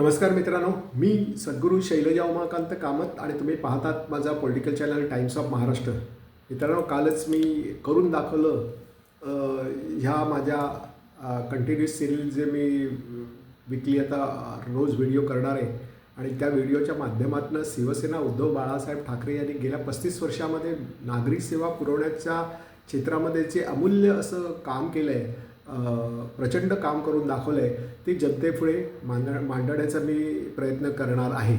नमस्कार मित्रांनो मी सद्गुरू शैलजा उमाकांत कामत आणि तुम्ही पाहतात माझा political channel times of Maharashtra मित्रांनो कालच मी करून दाखवलं ह्या माझ्या कंटिन्युअस सिरीज जे मी विकली आता रोज व्हिडिओ करणार आहे. आणि त्या व्हिडिओच्या माध्यमातून शिवसेना उद्धव बाळासाहेब ठाकरे यांनी गेल्या पस्तीस वर्षामध्ये नागरिक सेवा पुरवण्याच्या क्षेत्रामध्ये जे अमूल्य असं काम केलं आहे प्रचंड काम करून दाखवलं आहे ते जनतेपुढे मांड मांडण्याचा मी प्रयत्न करणार आहे.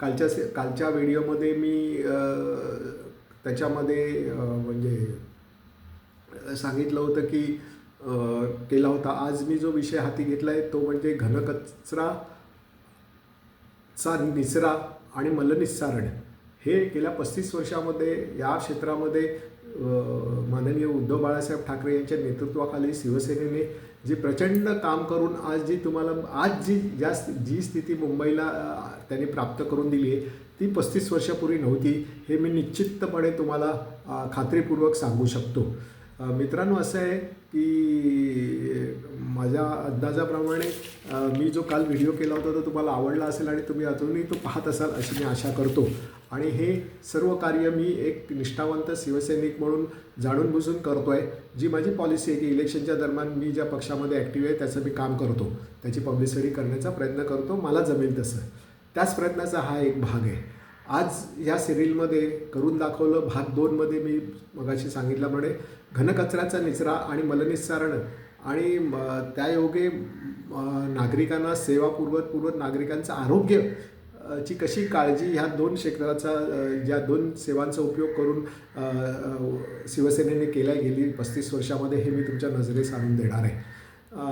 कालच्या से कालच्या व्हिडिओमध्ये मी त्याच्यामध्ये म्हणजे सांगितलं होतं की केला होता. आज मी जो विषय हाती घेतला आहे तो म्हणजे घनकचरा चा निचरा आणि मलनिस्सारण. हे गेल्या पस्तीस वर्षामध्ये या क्षेत्रामध्ये माननीय उद्धव बाळासाहेब ठाकरे यांच्या नेतृत्वाखाली शिवसेनेने जे प्रचंड काम करून आज जी तुम्हाला आज जी ज्या जी स्थिती मुंबईला त्यांनी प्राप्त करून दिली आहे ती पस्तीस वर्षापूर्वी नव्हती. हे मी निश्चितपणे तुम्हाला खात्रीपूर्वक सांगू शकतो. मित्रांनो असं आहे की माझ्या अंदाजाप्रमाणे मी जो काल व्हिडिओ केला होता तो तुम्हाला आवडला असेल आणि तुम्ही अजूनही तो पाहत असाल अशी मी आशा करतो. आणि हे सर्व कार्य मी एक निष्ठावंत शिवसैनिक म्हणून जाणून बुजून करतो आहे जी माझी पॉलिसी आहे की इलेक्शनच्या दरम्यान मी ज्या पक्षामध्ये ॲक्टिव्ह आहे त्याचं मी काम करतो. त्याची पब्लिसिटी करण्याचा प्रयत्न करतो मला जमेल तसं. त्याच प्रयत्नाचा हा एक भाग आहे. आज या सिरियलमध्ये करून दाखवलं भाग दोनमध्ये मी मगाशी सांगितल्याप्रमाणे घनकचऱ्याचा निचरा आणि मलनिस्सारण आणि म, त्यायोगे नागरिकांना सेवापूर्वक पूर्वक नागरिकांचं आरोग्य ची कशी काळजी ह्या दोन क्षेत्राचा ज्या दोन सेवांचा उपयोग करून शिवसेनेने केल्या गेली पस्तीस वर्षामध्ये हे मी तुमच्या नजरेस आणून देणार आहे.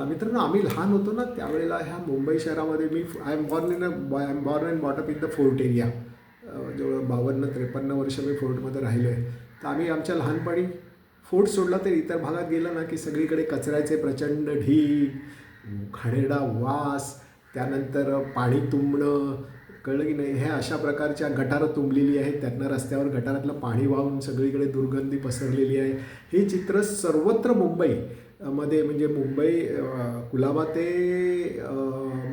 मित्रांनो आम्ही लहान होतो ना त्यावेळेला ह्या मुंबई शहरामध्ये मी I am born in I am born and brought up in the fort area जवळ बावन्न त्रेपन्न वर्ष मी फोर्टमध्ये राहिलो आहे तर आम्ही आमच्या लहानपणी फोर्ट सोडला तर इतर भागात गेलं ना की सगळीकडे कचऱ्याचे प्रचंड ढीग घाणेरडा वास त्यानंतर पाणी तुंबणं कळलं की नाही हे अशा प्रकारच्या गटारं तुंबलेली आहेत. त्यांना रस्त्यावर गटारातलं पाणी वाहून सगळीकडे दुर्गंधी पसरलेली आहे. हे चित्र सर्वत्र मुंबई मध्ये म्हणजे मुंबई कुलाबा ते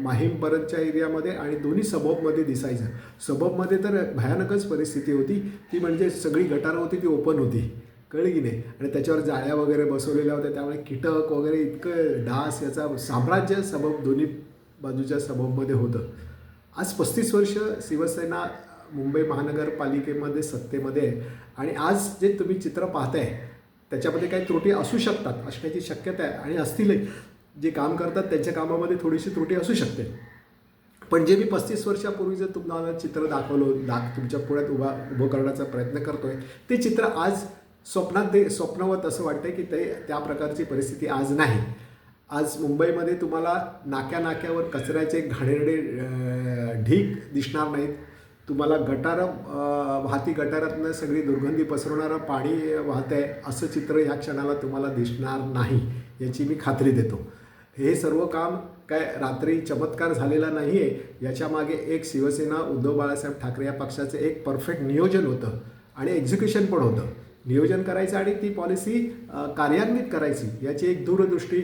माहीमपर्यंतच्या एरियामध्ये आणि दोन्ही सबबमध्ये दिसायचं. सबबमध्ये तर भयानकच परिस्थिती होती. ती म्हणजे सगळी गटारं होती ती ओपन होती. कळली की नाही? आणि त्याच्यावर जाळ्या वगैरे बसवलेल्या होत्या. त्यामुळे कीटक वगैरे इतकं डास याचा साम्राज्य सबब दोन्ही बाजूच्या सबबमध्ये होतं. आज पस्तीस वर्ष शिवसेना मुंबई महानगरपालिकेमध्ये सत्तेमध्ये आहे. आणि आज जे तुम्ही चित्र पाहताय त्याच्यामध्ये काही त्रुटी असू शकतात असण्याची शक्यता आहे आणि असतीलही जे काम करतात त्यांच्या कामामध्ये थोडीशी त्रुटी असू शकते. पण जे मी पस्तीस वर्षापूर्वी जर तुम्हाला चित्र दाखवलं दाख तुमच्या पुढ्यात उभा उभं करण्याचा प्रयत्न करतोय ते चित्र आज स्वप्नात दे स्वप्नवत असं वाटतं की ते त्या प्रकारची परिस्थिती आज नाही. आज मुंबईमध्ये तुम्हाला नाक्या नाक्यावर कचऱ्याचे घाणेरडे ढीक ढीग दिसणार नाहीत. तुम्हाला गटारं वाहती गटारातनं सगळी दुर्गंधी पसरवणारं पाणी वाहत आहे असं चित्र या क्षणाला तुम्हाला दिसणार नाही याची मी खात्री देतो. हे सर्व काम काय रात्री चमत्कार झालेला नाही आहे याच्यामागे एक शिवसेना उद्धव बाळासाहेब ठाकरे या पक्षाचं एक परफेक्ट नियोजन होतं आणि एक्झिक्युशन पण होतं. नियोजन करायचं आणि ती पॉलिसी कार्यान्वित करायची याची एक दूरदृष्टी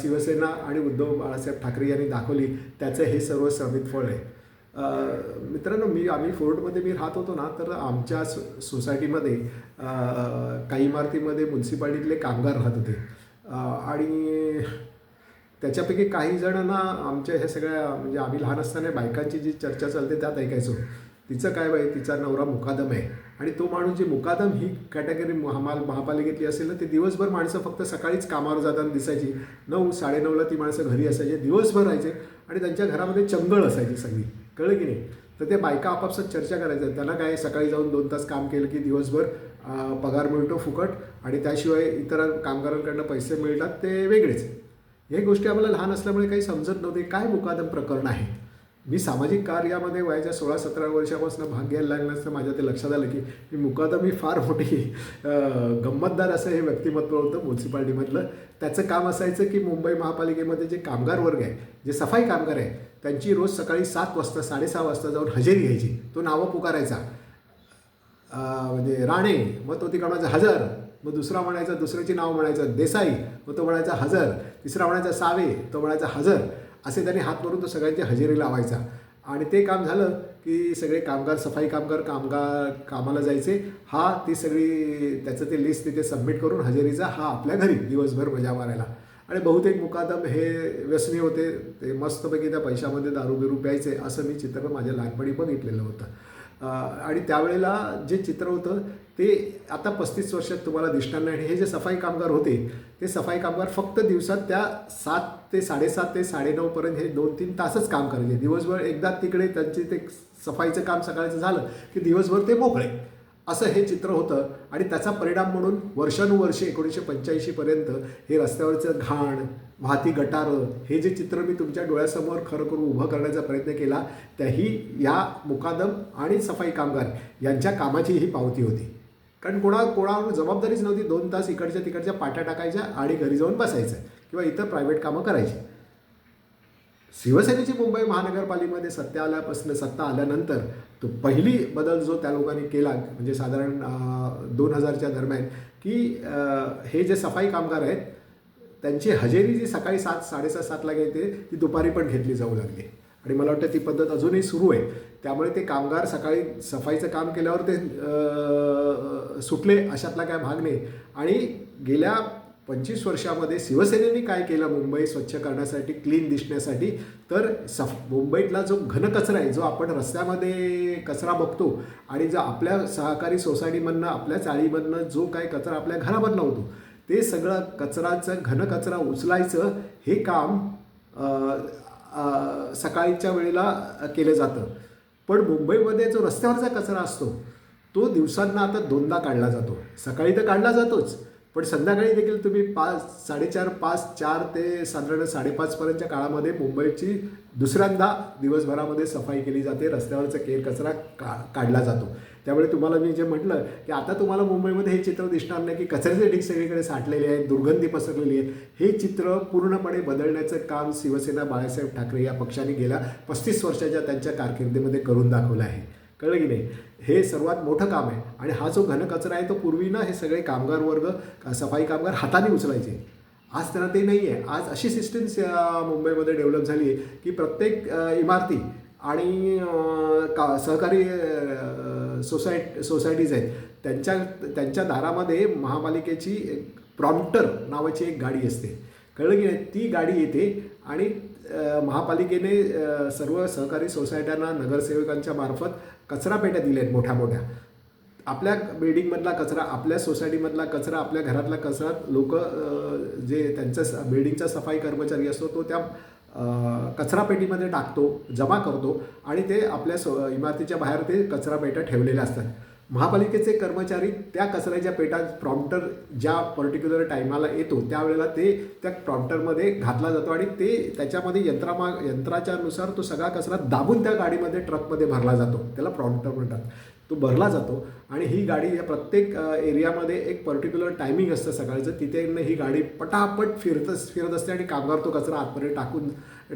शिवसेना आणि उद्धव बाळासाहेब ठाकरे यांनी दाखवली. त्याचं हे सर्व समित फळ आहे. मित्रांनो मी आम्ही फोर्टमध्ये मी राहत होतो ना तर आमच्या सो सोसायटीमध्ये काही इमारतीमध्ये म्युन्सिपाल्टीतले कामगार राहत होते. आणि त्याच्यापैकी काही जणांना आमच्या ह्या सगळ्या म्हणजे आम्ही लहान असताना बायकांची जी चर्चा चालते त्यात ऐकायचो. तिचं काय बाई तिचा नवरा मुकादम आहे. आणि तो माणूस जी मुकादम ही कॅटेगरी महामाल महापालिकेतली असेल ना ते दिवसभर माणसं फक्त सकाळीच कामावर जाताना दिसायची. नऊ साडेनऊला ती माणसं घरी असायची. दिवसभर राहायचे. आणि त्यांच्या घरामध्ये चंगळ असायची सगळी. कळलं की नाही? तर त्या बायका आपापसात चर्चा करायच्या. त्यांना काय सकाळी जाऊन दोन तास काम केलं की दिवसभर पगार मिळतो फुकट आणि त्याशिवाय इतर कामगारांकडनं पैसे मिळतात ते वेगळेच. हे गोष्टी आम्हाला लहान असल्यामुळे काही समजत नव्हते. काय मुकादम प्रकरण आहे? मी सामाजिक कार्यामध्ये वयाच्या सोळा सतरा वर्षापासून भाग घ्यायला लागल्यानंतर माझ्या ते लक्षात आलं की मी मुकादम मी फार मोठी गंमतदार असं हे व्यक्तिमत्व होतं म्युन्सिपाल्टीमधलं. त्याचं काम असायचं की मुंबई महापालिकेमध्ये जे कामगार वर्ग आहे जे सफाई कामगार आहे त्यांची रोज सकाळी सात वाजता साडेसहा वाजता जाऊन हजेरी घ्यायची. तो नावं पुकारायचा. म्हणजे राणे मग तो तिकडं म्हणायचा हजर. मग दुसरा म्हणायचा दुसऱ्याची नाव म्हणायचं देसाई. मग तो म्हणायचा हजर. तिसरा म्हणायचा सावे. तो म्हणायचा हजर. असे त्यांनी हात करून तो सगळ्यांच्या हजेरी लावायचा. आणि ते काम झालं की सगळे कामगार सफाई कामगार कामगार कामाला जायचे. हा ती सगळी त्याचं ते लिस्ट तिथे सबमिट करून हजेरीचा हा आपल्या घरी दिवसभर मजा मारायला. आणि बहुतेक मुकादम हे व्यसनी होते. ते मस्तपैकी त्या पैशामध्ये दारू बिरू प्यायचे असं मी चित्र माझ्या लहानपणी बघितलेलं होतं. आणि त्यावेळेला जे चित्र होतं ते आता पस्तीस वर्षात तुम्हाला दिसणार नाही. आणि हे जे सफाई कामगार होते ते सफाई कामगार फक्त दिवसात त्या सात ते साडेसात ते साडेनऊपर्यंत हे दोन तीन तासच काम करायचे दिवसभर एकदा तिकडे त्यांचे ते सफाईचं काम सकाळचं झालं की दिवसभर ते मोकळे. असं हे चित्र होतं आणि त्याचा परिणाम म्हणून वर्षानुवर्षे एकोणीसशे पंच्याऐंशीपर्यंत हे रस्त्यावरचं घाण वाहती गटारं हे जे चित्र मी तुमच्या डोळ्यासमोर खरं करून उभं करण्याचा प्रयत्न केला त्याही या मुकादम आणि सफाई कामगार यांच्या कामाची ही पावती होती. कारण कोणा कोणावर जबाबदारीच नव्हती दोन तास इकडच्या तिकडच्या पाट्या टाकायच्या आणि घरी जाऊन बसायचं किंवा इतर प्रायव्हेट कामं करायची. शिवसेनेची मुंबई महानगरपालिकेमध्ये सत्ता आल्यापासून सत्ता आल्यानंतर तो पहिली बदल जो त्या लोकांनी केला म्हणजे साधारण दोन हजारच्या दरम्यान की हे जे सफाई कामगार आहेत त्यांची हजेरी जी सकाळी सात साडेसात सातला घेते ती दुपारी पण घेतली जाऊ लागली. आणि मला वाटतं ती पद्धत अजूनही सुरू आहे. त्यामुळे ते कामगार सकाळी सफाईचं काम केल्यावर ते सुटले अशातला काय भाग नाही. आणि गेल्या पंचवीस वर्षामध्ये शिवसेनेने काय केलं मुंबई स्वच्छ करण्यासाठी क्लीन दिसण्यासाठी? तर सफ मुंबईतला जो घनकचरा आहे जो आपण रस्त्यामध्ये कचरा बघतो आणि जो आपल्या सहकारी सोसायटीमधनं आपल्या चाळीमधनं जो काय कचरा आपल्या घरामधनं होतो ते सगळं कचराचं घनकचरा उचलायचं हे काम सकाळीच्या वेळेला केलं जातं. पण मुंबईमध्ये जो रस्त्यावरचा कचरा असतो तो दिवसांना आता दोनदा काढला जातो. सकाळी तर काढला जातोच पण संध्याकाळी देखील तुम्ही पाच साडेचार पाच चार ते साधारण साडेपाचपर्यंतच्या काळामध्ये मुंबईची दुसऱ्यांदा दिवसभरामध्ये सफाई केली जाते. रस्त्यावरचा केर कचरा का काढला जातो. त्यामुळे तुम्हाला मी जे म्हटलं की आता तुम्हाला मुंबईमध्ये हे चित्र दिसणार नाही की कचऱ्याचे ढीक सगळीकडे साठलेले आहेत दुर्गंधी पसरलेली आहे हे चित्र पूर्णपणे बदलण्याचं काम शिवसेना बाळासाहेब ठाकरे या पक्षाने गेल्या पस्तीस वर्षाच्या त्यांच्या कारकिर्दीमध्ये करून दाखवलं आहे. कळलं की नाही? हे सर्वात मोठं काम आहे. आणि हा जो घनकचरा आहे तो पूर्वी ना हे सगळे कामगार वर्ग सफाई कामगार हाताने उचलायचे. आज त्यांना ते नाही आहे आज अशी सिस्टीम मुंबईमध्ये डेव्हलप झाली आहे की प्रत्येक इमारती आणि का सहकारी सोसायट सोसायटीज आहेत. त्यांच्या त्यांच्या दारामध्ये महापालिकेची प्रॉम्प्टर नावाची एक गाडी असते. कळलं की नाही? ती गाडी येते आणि महापालिकेने सर्व सहकारी सोसायट्यांना नगरसेवकांच्या मार्फत कचरा पेट्या दिल्या आहेत मोठ्या मोठ्या. आपल्या बिल्डिंगमधला कचरा आपल्या सोसायटीमधला कचरा आपल्या घरातला कचरा लोक जे त्यांचा स- बिल्डिंगचा सफाई कर्मचारी असतो तो त्या कचरापेटीमध्ये कचरा पेटीमध्ये टाकतो जमा करतो आणि ते आपल्या सो इमारतीच्या बाहेर ते कचरा पेट्या ठेवलेल्या असतात. महापालिकेचे कर्मचारी त्या कचऱ्याच्या पेटा प्रॉम्प्टर ज्या पर्टिक्युलर टायमाला येतो त्यावेळेला ते त्या प्रॉम्प्टरमध्ये घातला जातो आणि ते त्याच्यामध्ये यंत्रामा यंत्राच्यानुसार तो सगळा कचरा दाबून त्या गाडीमध्ये ट्रकमध्ये भरला जातो. त्याला प्रॉम्प्टर म्हणतात. तो भरला जातो. आणि ही गाडी या प्रत्येक एरियामध्ये एक पर्टिक्युलर टायमिंग असतं सकाळचं तिथे ही गाडी पटापट फिरत फिरत असते आणि कामगार तो कचरा आतमध्ये टाकून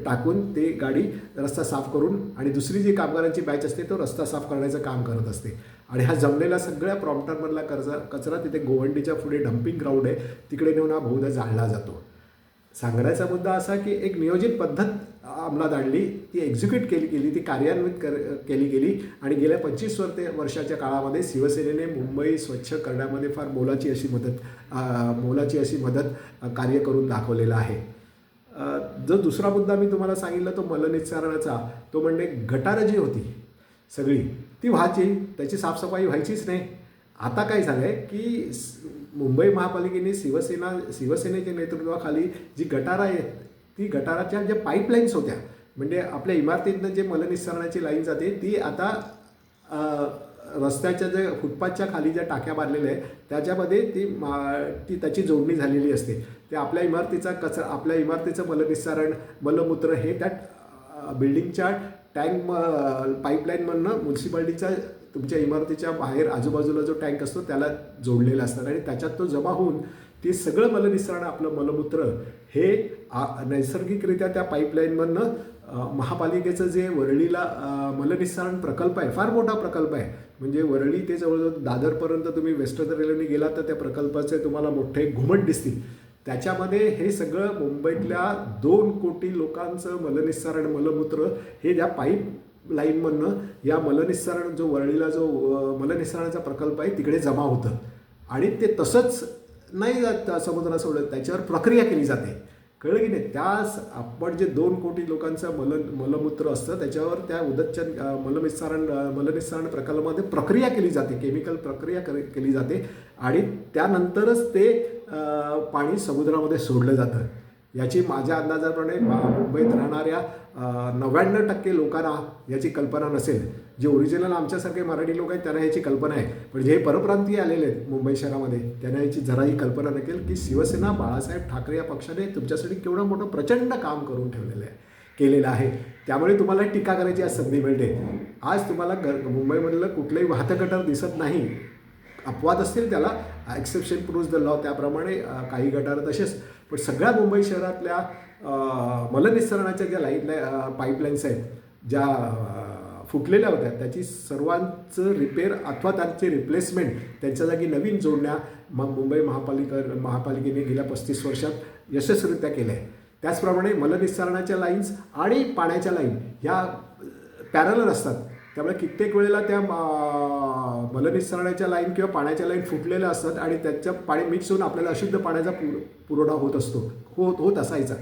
टाकून ते गाडी रस्ता साफ करून आणि दुसरी जी कामगारांची बॅच असते तो रस्ता साफ करण्याचं काम करत असते. आणि हा जमलेला सगळ्या प्रॉम्प्टरमधला कचरा कचरा तिथे गोवंडीच्या पुढे डम्पिंग ग्राउंड आहे. तिकडे नेऊन हा बहुधा जाळला जातो. सांगण्याचा मुद्दा असा की एक नियोजित पद्धत अंमलात आणली ती एक्झिक्यूट केली गेली ती कार्यान्वित कर केली गेली आणि गेल्या पंचवीस वर्ते वर्षाच्या काळामध्ये शिवसेनेने मुंबई स्वच्छ करण्यामध्ये फार मोलाची अशी मदत मोलाची अशी मदत कार्य करून दाखवलेलं आहे. जो दुसरा मुद्दा मी तुम्हाला सांगितला तो मलनिस्सारणाचा तो म्हणजे गटारं जी होती सगळी ती व्हायची त्याची साफसफाई व्हायचीच नाही. आता काय झालं आहे की मुंबई महापालिकेने शिवसेना शिवसेनेच्या नेतृत्वाखाली जी गटारं आहेत ती गटाराच्या ज्या पाईपलाईन्स होत्या म्हणजे आपल्या इमारतीतनं जे मलनिस्सारणाची लाईन जाते ती आता रस्त्याच्या जे फुटपाथच्या खाली ज्या टाक्या बांधलेल्या आहेत त्याच्यामध्ये ती मा ती त्याची जोडणी झालेली असते. ते आपल्या इमारतीचा कचरा आपल्या इमारतीचं मलनिस्सारण मलमूत्र हे त्या बिल्डिंगच्या टँक म पाईपलाईनमधनं म्युन्सिपाल्टीच्या तुमच्या इमारतीच्या बाहेर आजूबाजूला जो टँक असतो त्याला जोडलेला असतात आणि त्याच्यात तो जमा होऊन ते सगळं मलनिस्सारण आपलं मलमूत्र हे आ नैसर्गिकरित्या त्या पाईपलाईनमधनं महापालिकेचं जे वरळीला मलनिस्सारण प्रकल्प आहे फार मोठा प्रकल्प आहे. म्हणजे वरळी ते जवळजवळ दादरपर्यंत तुम्ही वेस्टर्न रेल्वेने गेलात तर त्या प्रकल्पाचे तुम्हाला मोठे घुमट दिसतील. त्याच्यामध्ये हे सगळं मुंबईतल्या दोन कोटी लोकांचं मलनिस्सारण मलमूत्र हे ज्या पाईप लाईनमधनं या मलनिस्सारण जो वरळीला जो अ, मलनिस्सारणाचा प्रकल्प आहे तिकडे जमा होतं. आणि ते तसंच नाही जात समुद्रात सोडत त्याच्यावर प्रक्रिया केली जाते. कळलं की नाही? त्यास आपण जे दोन कोटी लोकांचं मल मलमूत्र असतं त्याच्यावर त्या उदच्चन मलनिस्सारण मलनिस्सारण प्रकल्पामध्ये प्रक्रिया केली जाते. केमिकल प्रक्रिया कर- केली जाते. आणि त्यानंतरच ते पाणी समुद्रामध्ये सोडलं जातं. याची माझ्या अंदाजाप्रमाणे मुंबईत राहणाऱ्या नव्याण्णव टक्के लोकांना याची कल्पना नसेल. जे ओरिजिनल आमच्यासारखे मराठी लोक आहेत त्यांना याची कल्पना आहे. पण जे परप्रांतीय आलेले आहेत मुंबई शहरामध्ये त्यांना याची जराही कल्पना नसेल की शिवसेना बाळासाहेब ठाकरे या पक्षाने तुमच्यासाठी केवढं मोठं प्रचंड काम करून ठेवलेलं आहे केलेलं आहे. त्यामुळे तुम्हाला टीका करायची आज संधी मिळते. आज तुम्हाला ग मुंबईमधलं कुठलंही वाहतकटर दिसत नाही. अपवाद असतील त्याला एक्सेप्शन प्रूव्ज द लॉ त्याप्रमाणे काही गटार तसेच पण सगळ्या मुंबई शहरातल्या अ, मलनिस्सरणाच्या ज्या लाईन पाईपलाईन्स आहेत ज्या फुटलेल्या होत्या त्याची सर्वांचं रिपेअर अथवा त्यांचे रिप्लेसमेंट त्यांच्या जागी नवीन जोडण्या म मुंबई महापालिका महापालिकेने गेल्या पस्तीस वर्षात यशस्वीरित्या केल्या आहे त्याचप्रमाणे मलनिस्सारणाच्या लाईन्स आणि पाण्याच्या लाईन ह्या पॅरलर असतात. त्यामुळे कित्येक वेळेला त्या मा- मलनिस्सरणाच्या लाईन किंवा पाण्याच्या लाईन फुटलेल्या असतात आणि त्याच्या पाणी मिक्स होऊन आपल्याला अशुद्ध पाण्याचा पुर पुरवठा होत असतो. होत होत असायचा.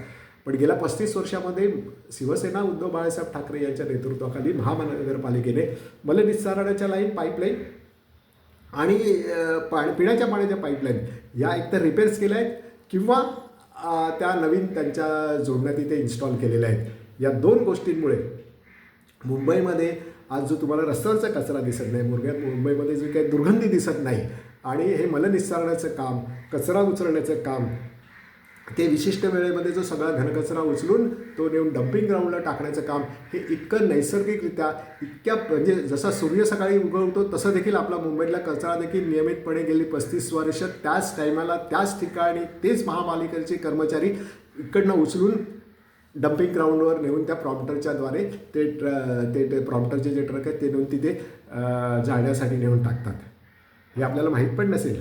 पण गेल्या पस्तीस वर्षामध्ये शिवसेना उद्धव बाळासाहेब ठाकरे यांच्या नेतृत्वाखाली महानगरपालिकेने मलनिस्सारणाच्या लाईन पाईपलाईन आणि पाणी पिण्याच्या पाण्याच्या पाईपलाईन या एकतर रिपेअर्स केल्या आहेत किंवा त्या नवीन त्यांच्या जोडण्यात इथे इन्स्टॉल केलेल्या आहेत. या दोन गोष्टींमुळे मुंबईमध्ये आज जो तुम्हाला रस्त्यावरचा कचरा दिसत नाही मुरग्यात मुंबईमध्ये जी काही दुर्गंधी दिसत नाही आणि हे मलनिस्सारण्याचं काम कचरा उचलण्याचं काम ते विशिष्ट वेळेमध्ये जो सगळा घनकचरा उचलून तो नेऊन डम्पिंग ग्राउंडला टाकण्याचं काम हे इतकं नैसर्गिकरित्या इतक्या म्हणजे जसा सूर्य सकाळी उगवतो तसं देखील आपला मुंबईतला कचरा देखील नियमितपणे गेली पस्तीस वर्ष त्याच टायमाला त्याच ठिकाणी तेच महापालिकेचे कर्मचारी इकडनं उचलून डम्पिंग ग्राउंडवर नेऊन त्या प्रॉम्प्टरच्याद्वारे ते ट्र ते ते प्रॉम्प्टरचे जे ट्रक आहेत ते नेऊन तिथे जाण्यासाठी जाळण्यासाठी नेऊन टाकतात. हे आपल्याला माहीत पण नसेल.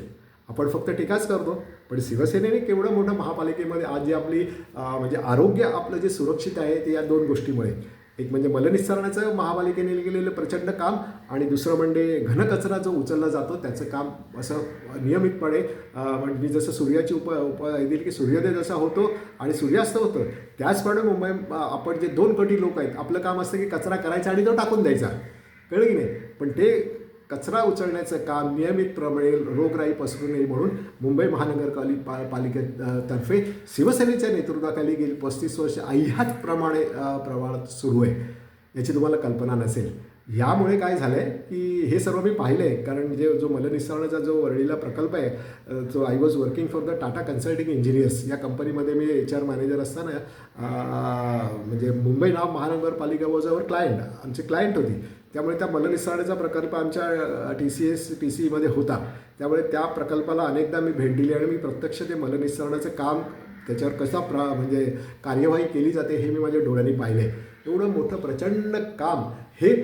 आपण फक्त टीकाच करतो. पण शिवसेनेने केवढं मोठं महापालिकेमध्ये आज जी आपली म्हणजे आरोग्य आपलं जे सुरक्षित आहे ते या दोन गोष्टीमुळे. एक म्हणजे मलनिस्सारणाचं महापालिकेने केलेलं प्रचंड काम आणि दुसरं म्हणजे घनकचरा जो उचलला जातो त्याचं काम असं नियमितपणे म्हणजे जसं सूर्याची उप उप दिली की सूर्योदय जसा होतो आणि सूर्यास्त होतं त्याचप्रमाणे मुंबई आपण जे दोन कोटी लोक आहेत आपलं काम असतं की कचरा करायचा आणि तो टाकून द्यायचा. कळलं की नाही? पण ते कचरा उचलण्याचं काम नियमितप्रमाणे रोगराई पसरू नये म्हणून मुंबई महानगरपाली पा पालिकेतर्फे शिवसेनेच्या नेतृत्वाखाली गेली पस्तीस वर्ष अह्याच प्रमाणे प्रमाणात सुरू आहे. याची तुम्हाला कल्पना नसेल. यामुळे काय झालं आहे की हे सर्व मी पाहिलं आहे कारण जे जो मलनिस्सारणाचा जो वरळीला प्रकल्प आहे जो I was working for the Tata consulting engineers या कंपनीमध्ये मी एच आर मॅनेजर असताना म्हणजे मुंबई नाव महानगरपालिका वॉज अवर क्लायंट आमची क्लायंट होती. त्यामुळे त्या मलनिस्सारणाचा प्रकल्प आमच्या T C S T C ईमध्ये होता. त्यामुळे त्या प्रकल्पाला अनेकदा मी भेट दिली आणि मी प्रत्यक्ष ते मलनिस्सारणाचं काम त्याच्यावर कसा प्र म्हणजे कार्यवाही केली जाते हे मी माझ्या डोळ्यांनी पाहिले. एवढं मोठं प्रचंड काम हे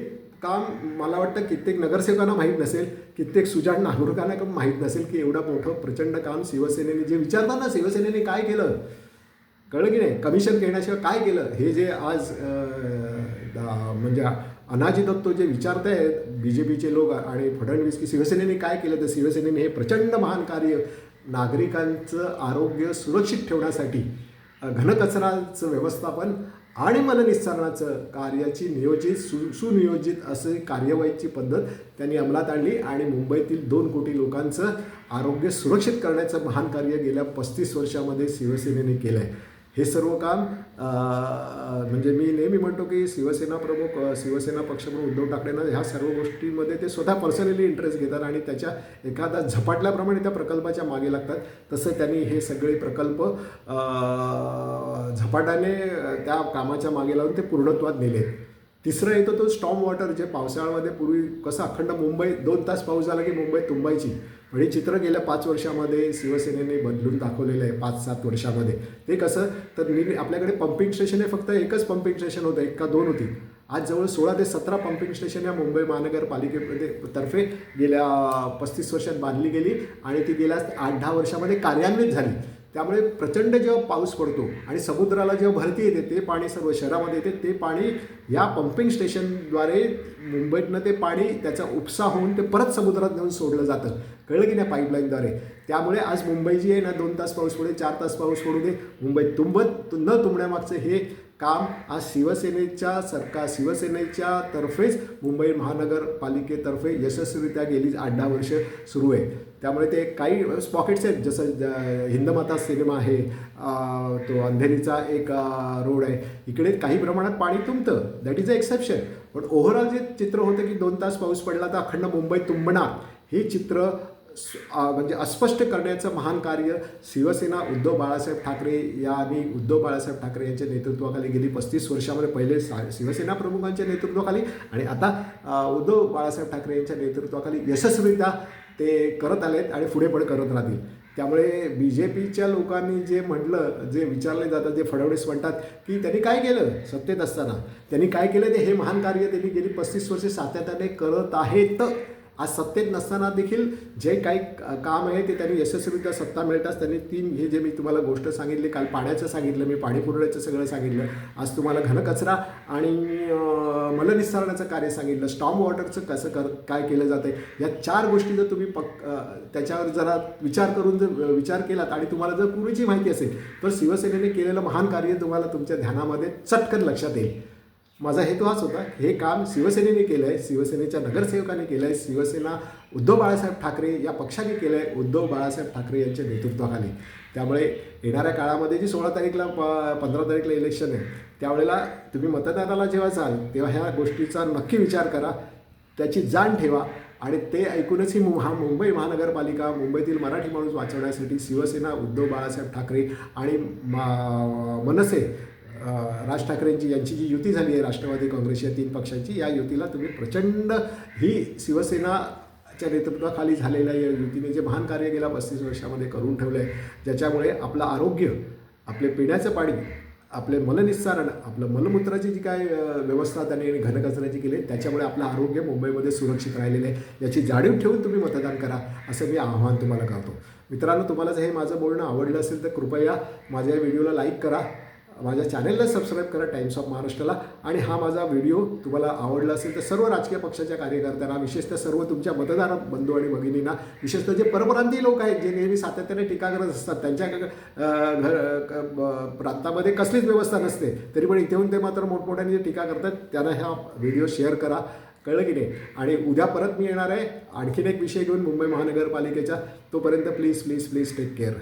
काम मला वाटतं कित्येक नगरसेवकांना माहीत नसेल कित्येक सुजाण नागरिकांना पण माहीत नसेल की एवढं मोठं प्रचंड काम शिवसेनेने जे विचारताना शिवसेनेने काय केलं? कळलं की नाही? कमिशन घेण्याशिवाय काय केलं? हे जे आज दा- म्हणजे अनाजी दत्तो जे विचारत आहेत बी जे पीचे लोक आणि फडणवीस की शिवसेनेने काय केलं तर शिवसेनेने हे प्रचंड महान कार्य नागरिकांचं आरोग्य सुरक्षित ठेवण्यासाठी घनकचराचं व्यवस्थापन आणि मलनिस्सारणाचं कार्याची नियोजित सु सुनियोजित असे कार्यवाहीची पद्धत त्यांनी अंमलात आणली आणि मुंबईतील दोन कोटी लोकांचं आरोग्य सुरक्षित करण्याचं महान कार्य गेल्या पस्तीस वर्षामध्ये शिवसेनेने केलं आहे हे सर्व काम म्हणजे मी नेहमी म्हणतो की शिवसेना प्रमुख शिवसेना पक्षप्रमुख उद्धव ठाकरेंना ह्या सर्व गोष्टींमध्ये ते स्वतः पर्सनली इंटरेस्ट घेतात आणि त्याच्या एखादा झपाटल्याप्रमाणे त्या प्रकल्पाच्या मागे लागतात. तसं त्यांनी हे सगळे प्रकल्प झपाट्याने त्या कामाच्या मागे लावून ते पूर्णत्वात नेले. तिसरं येतो तो स्टॉम वॉटर जे पावसाळ्यामध्ये पूर्वी कसं अखंड मुंबई दोन तास पाऊस झाला की मुंबई तुंबायची. म्हणजे चित्र गेल्या पाच वर्षामध्ये शिवसेनेने बदलून दाखवलेलं आहे पाच सात वर्षामध्ये. ते कसं? तर मी आपल्याकडे पंपिंग स्टेशन हे फक्त एकच पंपिंग स्टेशन होतं एक का दोन होती. आज जवळ सोळा ते सतरा पंपिंग स्टेशन या मुंबई महानगरपालिकेमध्ये तर्फे गेल्या पस्तीस वर्षात बांधली गेली आणि ती गेल्या आठ दहा वर्षामध्ये कार्यान्वित झाली. त्यामुळे प्रचंड जेव्हा पाऊस पडतो आणि समुद्राला जेव्हा भरती येते ते पाणी सर्व शहरामध्ये येते ते पाणी या पंपिंग स्टेशनद्वारे मुंबईतनं ते पाणी त्याचा उपसा होऊन ते परत समुद्रात नेऊन सोडलं जातं कळलं की नाही पाईपलाईनद्वारे त्यामुळे आज मुंबई जी आहे ना दोन तास पाऊस पडे चार तास पाऊस पडू दे मुंबईत तुंबत न तुंबण्यामागचं हे काम आज शिवसेनेच्या सरकार शिवसेनेच्या तर्फेच मुंबई महानगरपालिकेतर्फे यशस्वीरित्या गेली आठ दहा वर्ष सुरू आहे. त्यामुळे ते काही पॉकेट्स आहेत. जसं हिंदमाता सिनेमा आहे तो अंधेरीचा एक रोड आहे. इकडे काही प्रमाणात पाणी तुंबतं. दॅट इज अ एक्सेप्शन पण ओव्हरऑल जे चित्र होतं की दोन तास पाऊस पडला तर अखंड मुंबई तुंबणार. हे चित्र म्हणजे अस्पष्ट करण्याचं महान कार्य शिवसेना उद्धव बाळासाहेब ठाकरे या आणि उद्धव बाळासाहेब ठाकरे यांच्या नेतृत्वाखाली गेली पस्तीस वर्षामध्ये. पहिले सा- शिवसेना प्रमुखांच्या नेतृत्वाखाली आणि आता उद्धव बाळासाहेब ठाकरे यांच्या नेतृत्वाखाली यशस्वीरित्या ते करत आलेत आणि पुढे पण करत राहतील. त्यामुळे बी जे पीच्या लोकांनी जे म्हटलं जे विचारले जातात जे फडणवीस म्हणतात की त्यांनी काय केलं सत्तेत असताना? त्यांनी काय केलं ते हे महान कार्य त्यांनी गेली पस्तीस वर्षे सातत्याने करत आहेत. आज सत्तेत नसताना देखील जे काही काम आहे ते त्यांनी यशस्वीरित्या सत्ता मिळताच त्यांनी तीन हे जे मी तुम्हाला गोष्ट सांगितली काल पाण्याचं सांगितलं मी पाणी पुरवण्याचं सगळं सांगितलं. आज तुम्हाला घनकचरा आणि मलनिस्सारणाचं कार्य सांगितलं. स्टॉम वॉटरचं कसं कर काय केलं जातं या चार गोष्टी जर तुम्ही पक त्याच्यावर जरा विचार करून जर विचार केलात आणि तुम्हाला जर पूर्वीची माहिती असेल तर शिवसेनेने केलेलं महान कार्य तुम्हाला तुमच्या ध्यानामध्ये चटकन लक्षात येईल. माझा हेतू हाच होता हे काम शिवसेनेने केलं आहे शिवसेनेच्या नगरसेवकाने केलं आहे शिवसेना उद्धव बाळासाहेब ठाकरे या पक्षाने केलं आहे उद्धव बाळासाहेब ठाकरे यांच्या नेतृत्वाखाली. त्यामुळे येणाऱ्या काळामध्ये जी सोळा तारीखला प पंधरा तारीखला इलेक्शन आहे त्यावेळेला तुम्ही मतदानाला जेव्हा जाल तेव्हा ह्या गोष्टीचा नक्की विचार करा त्याची जाण ठेवा आणि ते ऐकूनच ही मु- हा मुंबई महानगरपालिका मुंबईतील मराठी माणूस वाचवण्यासाठी शिवसेना उद्धव बाळासाहेब ठाकरे आणि मा मनसे राज ठाकरेंची यांची जी युती झाली आहे राष्ट्रवादी काँग्रेस या तीन पक्षांची या युतीला तुम्ही प्रचंड ही शिवसेनाच्या नेतृत्वाखाली झालेल्या या युतीने जे महान कार्य गेल्या पस्तीस वर्षामध्ये करून ठेवलं आहे ज्याच्यामुळे आपलं आरोग्य आपले पिण्याचं पाणी आपले मलनिस्सारण आपलं मलमूत्राची जी काय व्यवस्था त्यांनी घनकचऱ्याची केली आहे, त्याच्यामुळे आपलं आरोग्य मुंबईमध्ये सुरक्षित राहिलेलं आहे. याची जाणीव ठेवून तुम्ही मतदान करा असं मी आव्हान तुम्हाला करतो. मित्रांनो तुम्हाला जर हे माझं बोलणं आवडलं असेल तर कृपया माझ्या या व्हिडिओला लाईक करा. माझ्या चॅनेलला सबस्क्राईब करा टाइम्स ऑफ महाराष्ट्राला आणि हा माझा व्हिडिओ तुम्हाला आवडला असेल तर सर्व राजकीय पक्षाच्या कार्यकर्त्यांना विशेषतः सर्व तुमच्या मतदार बंधू आणि भगिनींना विशेषतः जे परप्रांतीय लोक आहेत जे नेहमी सातत्याने टीका करत असतात त्यांच्या घर प्रांतामध्ये कसलीच व्यवस्था नसते तरी पण इथे येऊन ते मात्र मोठमोठ्याने जे टीका करतात त्यांना हा व्हिडिओ शेअर करा. कळलं की नाही? आणि उद्या परत मी येणार आहे आणखीन एक विषय घेऊन मुंबई महानगरपालिकेच्या. तोपर्यंत please please please take care